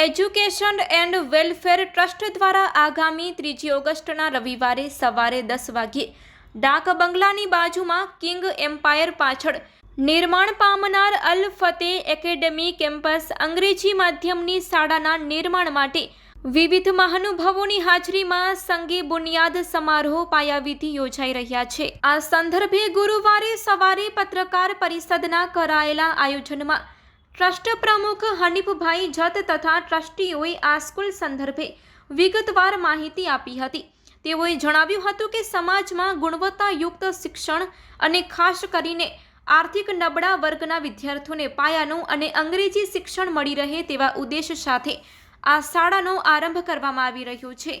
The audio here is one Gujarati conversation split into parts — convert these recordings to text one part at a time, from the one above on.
એજ્યુકેશન એન્ડ વેલફેર ટ્રસ્ટ દ્વારા આગામી ત્રીજી ઓગસ્ટના રવિવારે સવારે દસ વાગ્યે ડાક બંગલાની બાજુમાં કિંગ એમ્પાયર પાછળ નિર્માણ પામનાર અલ ફતેહ એકેડેમી કેમ્પસ અંગ્રેજી માધ્યમની શાળાના નિર્માણ માટે વિવિધ મહાનુભાવોની હાજરીમાં સંગી બુનિયાદ સમારોહ પાયાવિધિ યોજાઈ રહ્યા છે. આ સંદર્ભે ગુરુવારે સવારે પત્રકાર પરિષદના કરાયેલા આયોજનમાં ટ્રસ્ટ પ્રમુખ હનીફભાઈ જત તથા ટ્રસ્ટીઓએ આ સ્કૂલ સંદર્ભે વિગતવાર માહિતી આપી હતી. તેઓએ જણાવ્યું હતું કે સમાજમાં ગુણવત્તાયુક્ત શિક્ષણ અને ખાસ કરીને આર્થિક નબળા વર્ગના વિદ્યાર્થીઓને પાયાનું અને અંગ્રેજી શિક્ષણ મળી રહે તેવા ઉદ્દેશ સાથે આ શાળાનો આરંભ કરવામાં આવી રહ્યો છે.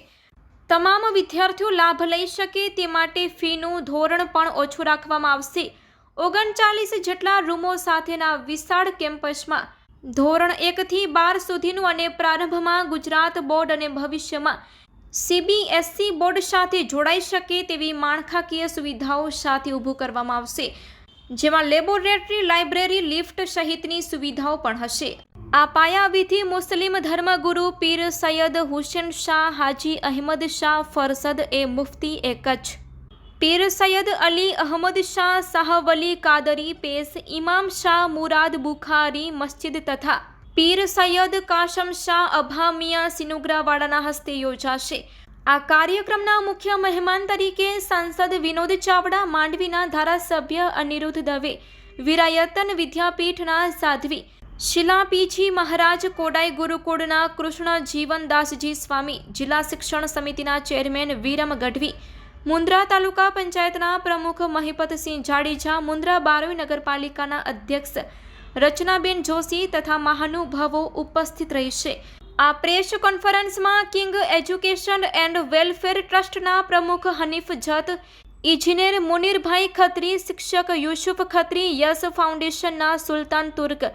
તમામ વિદ્યાર્થીઓ લાભ લઈ શકે તે માટે ફીનું ધોરણ પણ ઓછું રાખવામાં આવશે. ઓગણચાલીસ જેટલા રૂમો સાથેના વિશાળ કેમ્પસમાં ધોરણ એકથી બાર સુધીનું અને પ્રારંભમાં ગુજરાત બોર્ડ અને ભવિષ્યમાં સીબીએસસી બોર્ડ સાથે જોડાઈ શકે તેવી માળખાકીય સુવિધાઓ સાથે ઊભું કરવામાં આવશે, જેમાં લેબોરેટરી, લાઇબ્રેરી, લિફ્ટ સહિતની સુવિધાઓ પણ હશે. આ પાયાવિધિ મુસ્લિમ ધર્મગુરુ પીર સૈયદ હુસેન શાહ, હાજી અહેમદ શાહ, ફરસદ એ મુફ્તી એ કચ્છ પીર સૈયદ અલી અહમદ શાહ સાહવલી કાદરી પેશ ઇમામ શાહ મુરાદ બુખારી મસ્જિદ તથા પીર સૈયદ કાશમ શાહ અભામિયા સિનુગ્રાવાડાના હસ્તે યોજાશે. આ કાર્યક્રમના મુખ્ય મહેમાન તરીકે સાંસદ વિનોદ ચાવડા, માંડવીના ધારાસભ્ય અનિરુદ્ધ દવે, વિરાયતન વિદ્યાપીઠના સાધ્વી શિલાપીજી મહારાજ, કોડાઈ ગુરુકુળના કૃષ્ણ જીવનદાસજી સ્વામી, જિલ્લા શિક્ષણ સમિતિના ચેરમેન વિરમ ગઢવી મુન્દ્રા તાલુકા પંચાયતના પ્રમુખ મહિપતસિંહ જાડેજા મુન્દ્રા બારોઈ નગરપાલિકાના અધ્યક્ષ રચનાબેન જોશી તથા મહાનુભાવો ઉપસ્થિત રહેશે. આ પ્રેસ કોન્ફરન્સમાં કિંગ એજ્યુકેશન એન્ડ વેલફેર ટ્રસ્ટના પ્રમુખ હનીફ જત, ઇજનેર મુનીરભાઈ ખત્રી, શિક્ષક યુસુફ ખત્રી, યસ ફાઉન્ડેશનના સુલતાન તુર્ક,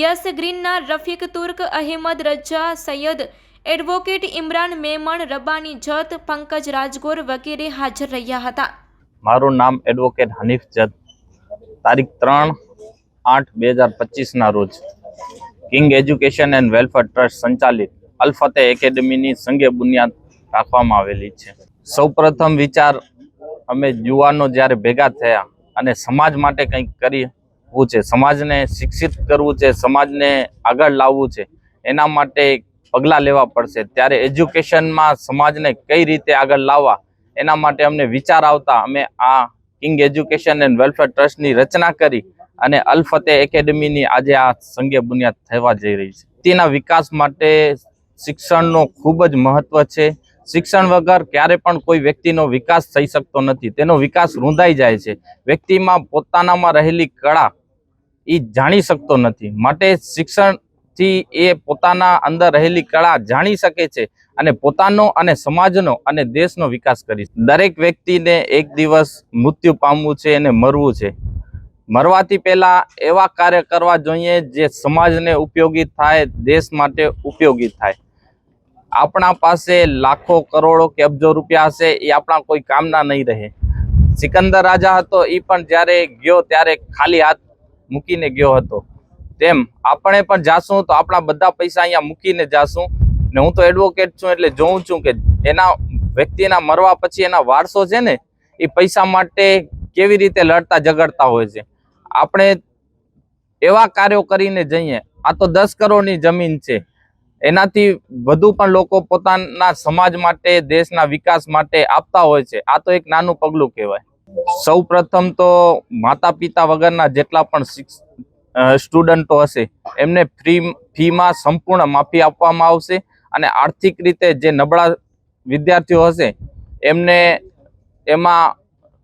યસ ગ્રીનના રફીક તુર્ક, અહેમદ રજા, સૈયદ એડવોકેટ ઇમરાન મેમણ રબાની જત પંકજ રાજગોર વગેરે હાજર રહ્યા હતા. મારું નામ એડવોકેટ હનીફ જત. તારીખ ત્રણ આઠ બે હજાર પચીસના રોજ king education and welfare trust સંચાલિત અલફતે એકેડમીની સંગે બુનિયાદ રાખવામાં આવેલી છે. સૌપ્રથમ વિચાર અમે યુવાનો જ્યારે ભેગા થયા અને સમાજ માટે કંઈક કરવું છે, સમાજને શિક્ષિત કરવું છે, સમાજને આગળ લાવવું છે, એના માટે પગલાં લેવા પડશે. ત્યારે એજ્યુકેશનમાં સમાજને કઈ રીતે આગળ લાવવા, એના માટે અમને વિચાર આવતા અમે આ કિંગ એજ્યુકેશન એન્ડ વેલફેર ટ્રસ્ટની રચના કરી અને અલફતે એકેડમીની આજે આ સંગે બુનિયાદ થવા જઈ રહી છે. તેના વિકાસ માટે શિક્ષણનો ખૂબ જ મહત્વ છે. શિક્ષણ વગર ક્યારે પણ કોઈ વ્યક્તિનો વિકાસ થઈ શકતો નથી. તેનો વિકાસ રૂંધાઈ જાય છે. વ્યક્તિમાં પોતાનામાં રહેલી કળા એ જાણી શકતો નથી. માટે શિક્ષણથી એ પોતાના અંદર રહેલી કળા જાણી શકે છે અને પોતાનો અને સમાજનો અને દેશનો વિકાસ કરી દરેક વ્યક્તિને એક દિવસ મૃત્યુ પામવું છે અને મરવું છે. મરવાથી પહેલાં એવા કાર્ય કરવા જોઈએ જે સમાજને ઉપયોગી થાય, દેશ માટે ઉપયોગી થાય. આપણા પાસે લાખો કરોડો કે અબજો રૂપિયા હશે, એ આપણા કોઈ કામના નહીં રહે. સિકંદર રાજા હતો એ પણ જ્યારે ગયો ત્યારે ખાલી હાથ મૂકીને ગયો હતો. તેમ આપણે પણ જાશું તો આપણા બધા પૈસા અહીંયા મૂકીને જાશું. ને હું તો એડવોકેટ છું એટલે જોઉં છું કે એના વ્યક્તિના મરવા પછી એના વારસો છે ને, એ પૈસા માટે કેવી રીતે લડતા ઝઘડતા હોય છે. આપણે એવા કાર્યો કરીને જઈએ, આ તો દસ કરોડની જમીન છે. એનાથી વધુ પણ લોકો પોતાના સમાજ માટે, દેશના વિકાસ માટે આપતા હોય છે. આ તો એક નાનું પગલું કહેવાય. સૌ તો માતા પિતા વગરના જેટલા પણ સ્ટુડન્ટો હશે. એમને ફ્રી ફીમાં સંપૂર્ણ માફી આપવામાં આવશે અને આર્થિક રીતે જે નબળા વિદ્યાર્થીઓ હશે, એમને એમાં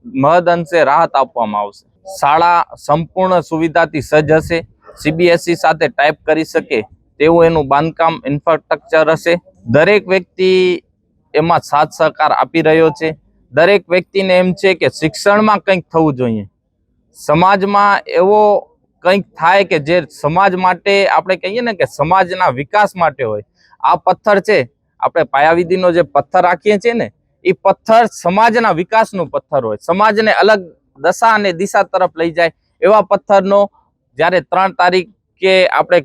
મહદ અંશે રાહત આપવામાં આવશે. શાળા સંપૂર્ણ સુવિધાથી સજ્જ હશે. સીબીએસઈ સાથે ટાઈપ કરી શકે તેવું એનું બાંધકામ ઇન્ફ્રાસ્ટ્રક્ચર હશે. દરેક વ્યક્તિ એમાં સાથ સહકાર આપી રહ્યો છે. દરેક વ્યક્તિને એમ છે કે શિક્ષણમાં કંઈક થવું જોઈએ. સમાજમાં એવો કંઈક થાય કે જે સમાજ માટે આપણે કહીએ ને કે સમાજના વિકાસ માટે હોય. આ પથ્થર છે, આપણે પાયાવિધિનો જે પથ્થર રાખીએ છીએ ને, એ પથ્થર સમાજના વિકાસનું પથ્થર હોય. સમાજને અલગ દશા અને દિશા તરફ લઈ જાય એવા પથ્થરનો જ્યારે ત્રણ તારીખે આપણે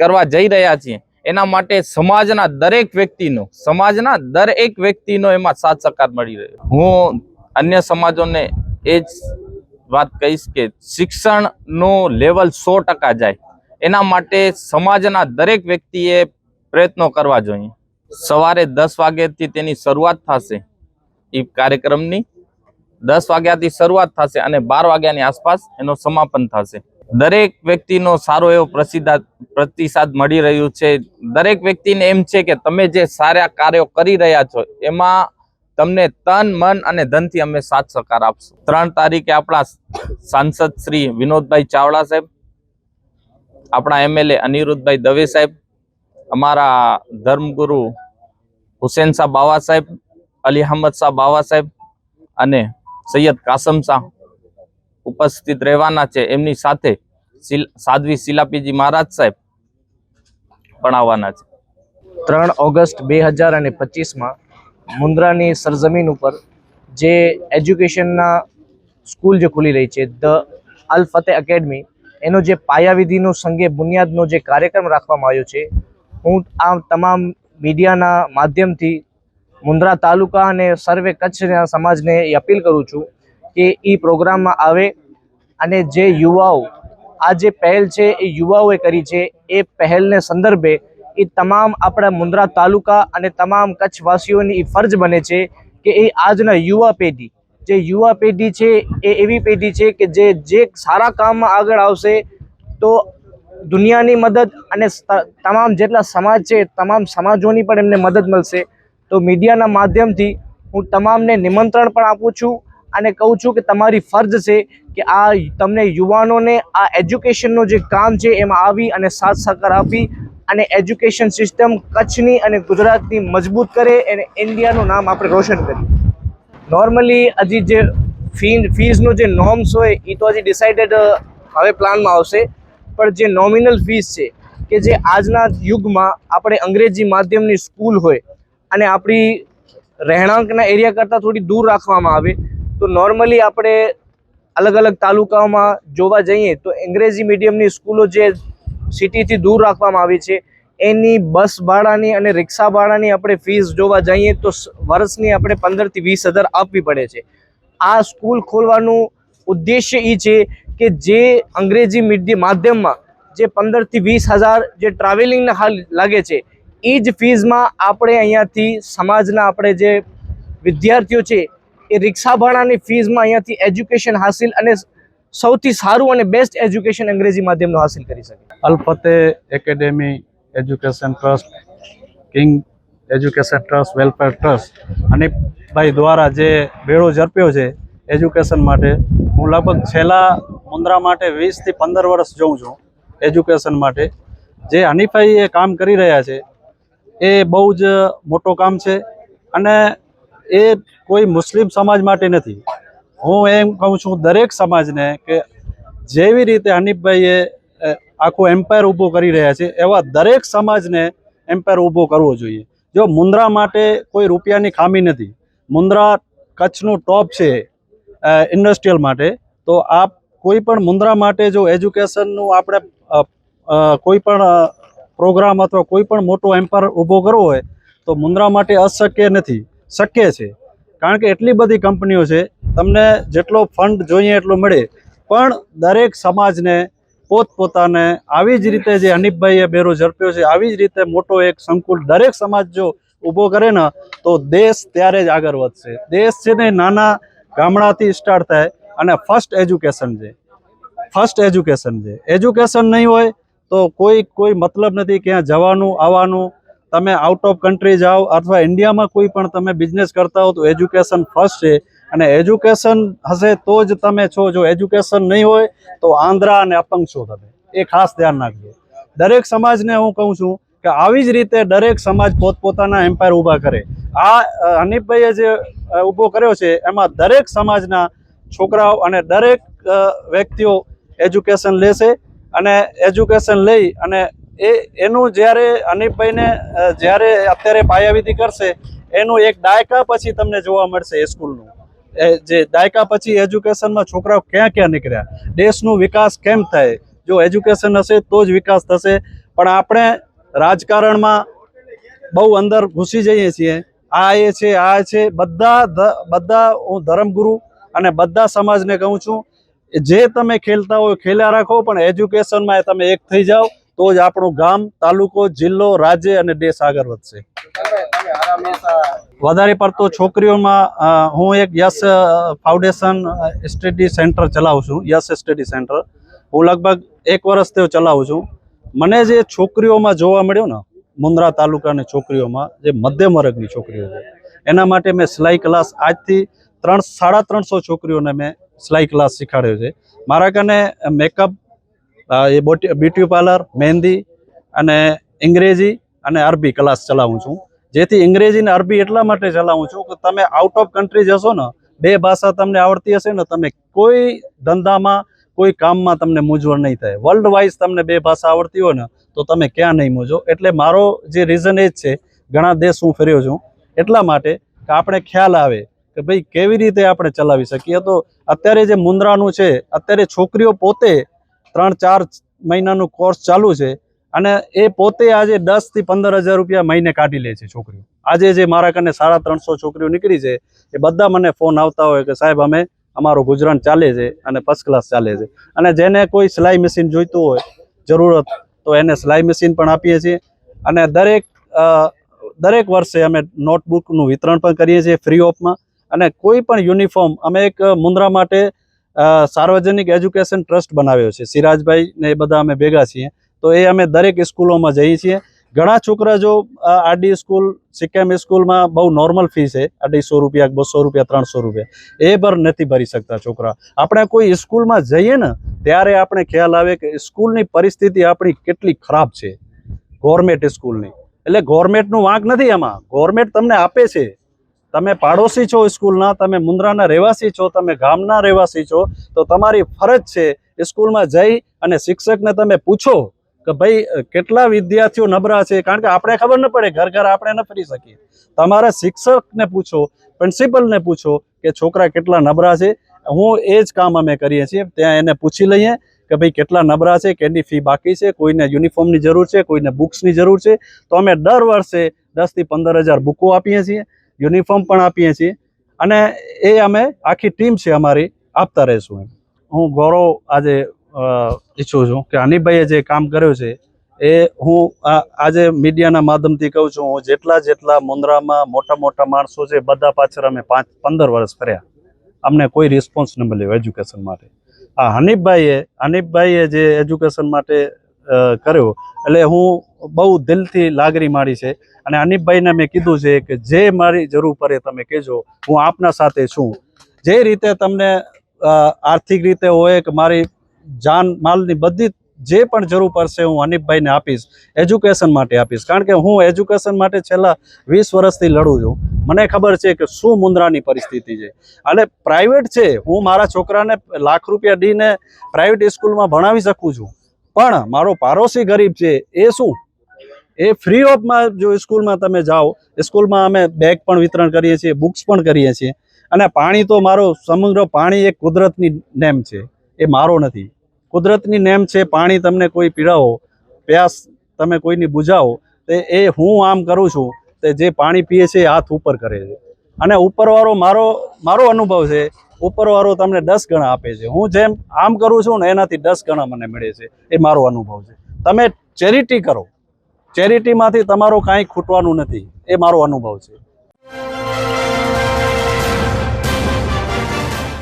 કરવા જઈ રહ્યા છીએ, એના માટે સમાજના દરેક વ્યક્તિનો, સમાજના દરેક વ્યક્તિનો એમાં સાથ સહકાર મળી રહ્યો. હું અન્ય સમાજોને એ જ વાત કહીશ કે શિક્ષણનું લેવલ સો ટકા જાય. એના માટે સમાજના દરેક વ્યક્તિએ પ્રયત્નો કરવા જોઈએ. સવારે દસ વાગ્યાથી તેની શરૂઆત થશે એ કાર્યક્રમની. દસ વાગ્યાથી શરૂઆત થશે અને બાર વાગ્યાની આસપાસ એનો સમાપન થશે. દરેક વ્યક્તિનો સારો એવો પ્રસિદ્ધ પ્રતિસાદ મળી રહ્યું છે. દરેક વ્યક્તિને એમ છે કે તમે જે સારા કાર્યો કરી રહ્યા છો, એમાં તમને તન, મન અને ધનથી અમે સાથ સહકાર આપશું. ત્રણ તારીખે આપણા સાંસદ શ્રી વિનોદભાઈ ચાવડા સાહેબ, આપણા એમએલએ અનિરુદ્ધભાઈ દવે સાહેબ, અમારા ધર્મગુરુ હુસેન શાહ બાવા સાહેબ, અલી અહમદ શાહ બાવા સાહેબ અને સૈયદ કાસમ શાહ ઉપસ્થિત રહેવાના છે. એમની સાથે સાધ્વી શિલાપીજી મહારાજ સાહેબ પણ આવવાના છે. ત્રણ ઓગસ્ટ બે હજાર અને પચીસમાં મુન્દ્રાની સરજમીન ઉપર જે એજ્યુકેશનના સ્કૂલ જે ખુલી રહી છે, ધ અલ ફતેહ એકેડમી, એનો જે પાયાવિધિનો સંગે બુનિયાદનો જે કાર્યક્રમ રાખવામાં આવ્યો છે, હું આ તમામ મીડિયાના માધ્યમથી મુન્દ્રા તાલુકા અને સર્વે કચ્છના સમાજને એ અપીલ કરું છું કે એ પ્રોગ્રામમાં આવે અને જે યુવાઓ, આ જે પહેલ છે એ યુવાઓએ કરી છે, એ પહેલને સંદર્ભે એ તમામ આપણા મુન્દ્રા તાલુકા અને તમામ કચ્છવાસીઓની એ ફરજ બને છે કે એ આજના યુવા પેઢી, જે યુવા પેઢી છે એ એવી પેઢી છે કે જે જે સારા કામમાં આગળ આવશે તો દુનિયાની મદદ અને તમામ જેટલા સમાજ છે, તમામ સમાજોની પણ એમને મદદ મળશે. તો મીડિયાના માધ્યમથી હું તમામને નિમંત્રણ પણ આપું છું અને કહું છું કે તમારી ફરજ છે કે આ તમને યુવાનોને આ એજ્યુકેશનનું જે કામ છે એમાં આવી અને સાથ સહકાર આપી અને એજ્યુકેશન સિસ્ટમ કચ્છની અને ગુજરાતની મજબૂત કરે અને ઇન્ડિયાનું નામ આપણે રોશન કરીએ. નોર્મલી હજી જે ફી ફીઝનો જે નોર્મ્સ હોય એ તો હજી ડિસાઇડેડ હવે પ્લાનમાં આવશે. પણ જે નોમિનલ ફીસ છે, કે જે આજના યુગમાં આપણે અંગ્રેજી માધ્યમની સ્કૂલ હોય અને આપણી રહેણાંકના એરિયા કરતાં થોડી દૂર રાખવામાં આવે, તો નોર્મલી આપણે અલગ અલગ તાલુકાઓમાં જોવા જઈએ તો અંગ્રેજી મીડિયમની સ્કૂલો જે સિટીથી દૂર રાખવામાં આવી છે. એની બસ ભાડાની અને રિક્ષા ભાડાની આપણે ફીસ જોવા જઈએ તો વર્ષની આપણે પંદરથી વીસ હજાર આપવી પડે છે. આ સ્કૂલ ખોલવાનું ઉદ્દેશ્ય એ છે કે જે અંગ્રેજી મીડિયમ માધ્યમમાં જે પંદરથી વીસ હજાર જે ટ્રાવેલિંગના હાલ લાગે છે એ જ ફીઝમાં આપણે અહીંયાથી સમાજના આપણે જે વિદ્યાર્થીઓ છે, એ રિક્ષા ભાડાની ફીઝમાં અહીંયાથી એજ્યુકેશન હાસિલ અને સૌથી સારું અને બેસ્ટ એજ્યુકેશન અંગ્રેજી માધ્યમનું હાસિલ કરી શકે. Alfate academy education trust, king education trust, welfare trust Hanifbhai દ્વારા જે બેડો ઝડપ્યો છે, એજ્યુકેશન માટે હું લગભગ છેલ્લા મુન્દ્રા માટે વીસથી પંદર વર્ષ જોઉં છું એજ્યુકેશન માટે. જે હનીફાઈ એ કામ કરી રહ્યા છે, એ બહુ જ મોટું કામ છે અને એ કોઈ મુસ્લિમ સમાજ માટે નથી. હું એમ કહું છું દરેક સમાજને કે જેવી રીતે હનીફભાઈએ આખું એમ્પાયર ઊભો કરી રહ્યા છે, એવા દરેક સમાજને એમ્પાયર ઊભો કરવો જોઈએ. જો મુન્દ્રા માટે કોઈ રૂપિયાની ખામી નથી મુન્દ્રા કચ્છનું ટોપ છે ઇન્ડસ્ટ્રીયલ માટે, તો આપ કોઈ પણ મુન્દ્રા માટે જો એજ્યુકેશનનું આપણે કોઈ પણ પ્રોગ્રામ અથવા કોઈ પણ મોટો એમ્પાયર ઊભો કરવો હોય, તો મુન્દ્રા માટે અશક્ય નથી, શક્ય છે. કારણ કે એટલી બધી કંપનીઓ છે, તમને જેટલો ફંડ જોઈએ એટલો મળે. પણ દરેક સમાજને પોતપોતાને આવી જ રીતે જે હનીફભાઈએ બેરો ઝડપ્યો છે, આવી જ રીતે મોટો એક સંકુલ દરેક સમાજ જો ઊભો કરે ને, તો દેશ ત્યારે જ આગળ વધશે. દેશ છે ને નાના ગામડાથી સ્ટાર્ટ થાય અને ફર્સ્ટ એજ્યુકેશન છે. ફર્સ્ટ એજ્યુકેશન છે. એજ્યુકેશન નહીં હોય તો કોઈ કોઈ મતલબ નથી ક્યાં જવાનું, આવવાનું તમે આઉટ ઓફ કન્ટ્રી જાઓ અથવા ઇન્ડિયામાં કોઈ પણ તમે બિઝનેસ કરતા હો તો એજ્યુકેશન ફર્સ્ટ છે. અને એજ્યુકેશન હશે તો જ તમે છો. જો એજ્યુકેશન નહીં હોય તો આંધ્રા અને અપંગ છો તમે. એ ખાસ ધ્યાન રાખજો. દરેક સમાજને હું કહું છું કે આવી જ રીતે દરેક સમાજ પોતપોતાના એમ્પાયર ઊભા કરે. આ હનીફભાઈએ જે ઊભો કર્યો છે એમાં દરેક સમાજના છોકરાઓ અને દરેક વ્યક્તિઓ એજ્યુકેશન લેશે અને એજ્યુકેશન લઈ અને એ એનું જ્યારે અનિપભાઈને જ્યારે અત્યારે પાયાવિધિ કરશે, એનું એક દાયકા પછી તમને જોવા મળશે એ સ્કૂલનું. જે દાયકા પછી એજ્યુકેશનમાં છોકરાઓ ક્યાં ક્યાં નીકળ્યા, દેશનું વિકાસ કેમ થાય? જો એજ્યુકેશન હશે તો જ વિકાસ થશે. પણ આપણે રાજકારણમાં બહુ અંદર ઘૂસી જઈએ છીએ. આ એ છે, આ છે, બધા બધા હું ધર્મગુરુ અને બધા સમાજને કહું છું, જે તમે ખેલતા હોય, ખેલ્યા રાખો, પણ એજ્યુકેશનમાં તમે એક થઈ જાઓ. તો જ આપણું ગામ, તાલુકો, જિલ્લો, રાજ્ય અને દેશ આગળ વધશે. વધારે પડતો છોકરીઓમાં હું એક યસ ફાઉન્ડેશન સ્ટડી સેન્ટર ચલાવું છું યસ સ્ટડી સેન્ટર. હું લગભગ એક વર્ષ તેઓ ચલાવું છું. મને જે છોકરીઓમાં જોવા મળ્યો ને, મુન્દ્રા તાલુકાની છોકરીઓમાં, જે મધ્યમ વર્ગની છોકરીઓ છે, એના માટે મેં સિલાઈ ક્લાસ આજથી ત્રણ, સાડા ત્રણસો છોકરીઓને મેં સિલાઈ ક્લાસ શીખાડ્યો છે. મારા કને મેકઅપ એ બ્યુટી પાર્લર, મહેંદી અને અંગ્રેજી અને અરબી ક્લાસ ચલાવું છું. જેથી અંગ્રેજી અને અરબી એટલા માટે ચલાવું છું કે તમે આઉટ ઓફ કન્ટ્રી જશો ને, બે ભાષા તમને આવડતી હશે ને, તમે કોઈ ધંધામાં, કોઈ કામમાં તમને મૂંઝવણ નહીં થાય. વર્લ્ડ વાઇઝ તમને બે ભાષા આવડતી હોય ને, તો તમે ક્યાં નહીં મૂંઝો એટલે મારો જે રીઝન એ જ છે, ઘણા દેશ હું ફર્યો છું, એટલા માટે કે આપણે ખ્યાલ આવે કે ભાઈ કેવી રીતે આપણે ચલાવી શકીએ. તો અત્યારે જે મુન્દ્રાનું છે, અત્યારે છોકરીઓ પોતે ત્રણ, ચાર મહિનાનું કોર્સ ચાલુ છે અને એ પોતે આજે દસથી પંદર હજાર રૂપિયા મહિને કાઢી લે છે છોકરીઓ. આજે જે મારા કને સાડા ત્રણસો છોકરીઓ નીકળી છે, એ બધા મને ફોન આવતા હોય કે સાહેબ, અમે અમારું ગુજરાન ચાલે છે અને ફર્સ્ટ ક્લાસ ચાલે છે. અને જેને કોઈ સિલાઈ મશીન જોઈતું હોય, જરૂરત, તો એને સિલાઈ મશીન પણ આપીએ છીએ. અને દરેક દરેક વર્ષે અમે નોટબુકનું વિતરણ પણ કરીએ છીએ ફ્રી ઓફમાં અને કોઈ પણ યુનિફોર્મ અમે એક મુન્દ્રા માટે સાર્વજનિક એજ્યુકેશન ટ્રસ્ટ બનાવ્યો છે. સિરાજભાઈ ને એ બધા અમે ભેગા છીએ. તો એ અમે દરેક સ્કૂલોમાં જઈએ છીએ. ઘણા છોકરા જો આરડી સ્કૂલ સિક્કેમ સ્કૂલમાં બહુ નોર્મલ ફી છે. અઢીસો રૂપિયા, બસો રૂપિયા, ત્રણસો રૂપિયા. એ પર નથી ભરી શકતા છોકરા. આપણે કોઈ સ્કૂલમાં જઈએ ને, ત્યારે આપણે ખ્યાલ આવે કે સ્કૂલની પરિસ્થિતિ આપણી કેટલી ખરાબ છે. ગવર્મેન્ટ સ્કૂલની. એટલે ગવર્મેન્ટનું વાંક નથી એમાં ગવર્મેન્ટ તમને આપે છે. તમે પાડોશી છો સ્કૂલના, તમે મુન્દ્રાના રહેવાસી છો, તમે ગામના રહેવાસી છો, તો તમારી ફરજ છે સ્કૂલમાં જઈ અને શિક્ષકને તમે પૂછો કે ભાઈ, કેટલા વિદ્યાર્થીઓ નબળા છે? કારણ કે આપણે ખબર ન પડે, ઘર ઘર આપણે ન ફરી શકીએ. તમારા શિક્ષકને પૂછો, પ્રિન્સિપલને પૂછો કે છોકરા કેટલા નબળા છે? હું એ જ કામ અમે કરીએ છીએ. ત્યાં એને પૂછી લઈએ કે ભાઈ, કેટલા નબળા છે કેટલી ફી બાકી છે, કોઈને યુનિફોર્મની જરૂર છે, કોઈને બુક્સની જરૂર છે. તો અમે દર વર્ષે દસથી પંદર હજાર બુકો આપીએ છીએ. યુનિફોર્મ પણ આપીએ છીએ અને એ અમે આખી ટીમ છે અમારી આપતા રહીશું એમ. હું ગૌરવ આજે ઈચ્છું છું કે હનીભાઈએ જે કામ કર્યું છે એ હું આજે મીડિયાના માધ્યમથી કહું છું, હું જેટલા જેટલા મુન્દ્રામાં મોટા મોટા માણસો છે, બધા પાછળ અમે પાંચ, પંદર વર્ષ ફર્યા. અમને કોઈ રિસ્પોન્સ ન મળ્યો એજ્યુકેશન માટે. આ હનીફભાઈએ હનીફભાઈએ જે એજ્યુકેશન માટે કર્યો. એટલે હું બહુ દિલથી લાગણી માડી છે. અને અનિપભાઈને મેં કીધું છે કે જે મારી જરૂર પડે તમે કહેજો, હું આપના સાથે છું. જે રીતે તમને આર્થિક રીતે હોય કે મારી જાન માલની બધી જે પણ જરૂર પડશે હું અનિપભાઈને આપીશ, એજ્યુકેશન માટે આપીશ. કારણ કે હું એજ્યુકેશન માટે છેલ્લા વીસ વર્ષથી લડું છું. મને ખબર છે કે શું મુંદ્રાની પરિસ્થિતિ છે. અને પ્રાઇવેટ છે. હું મારા છોકરાને લાખ રૂપિયા દઈને પ્રાઇવેટ સ્કૂલમાં ભણાવી શકું છું. પણ મારો પાડોશી ગરીબ છે, એ શું? એ ફ્રી ઓફમાં જો સ્કૂલમાં તમે જાઓ સ્કૂલમાં અમે બેગ પણ વિતરણ કરીએ છીએ બુક્સ પણ કરીએ છીએ. અને પાણી તો મારો સમગ્ર પાણી એક કુદરતની નેમ છે, એ મારો નથી. કુદરતની નેમ છે, પાણી તમને કોઈ પીડાવો, પ્યાસ તમે કોઈની બુજાવો, તે એ હું આમ કરું છું, તે જે પાણી પીએ છે એ હાથ ઉપર કરે છે. અને ઉપરવાળો મારો મારો અનુભવ છે ઉપરવાળો તમને દસ ગણા આપે છે. હું જેમ આમ કરું છું ને એનાથી દસ ગણા મને મળે છે. એ મારો અનુભવ છે. તમે ચેરિટી કરો. ચેરિટીમાંથી તમારો કાંઈ ખૂટવાનું નથી. એ મારો અનુભવ છે.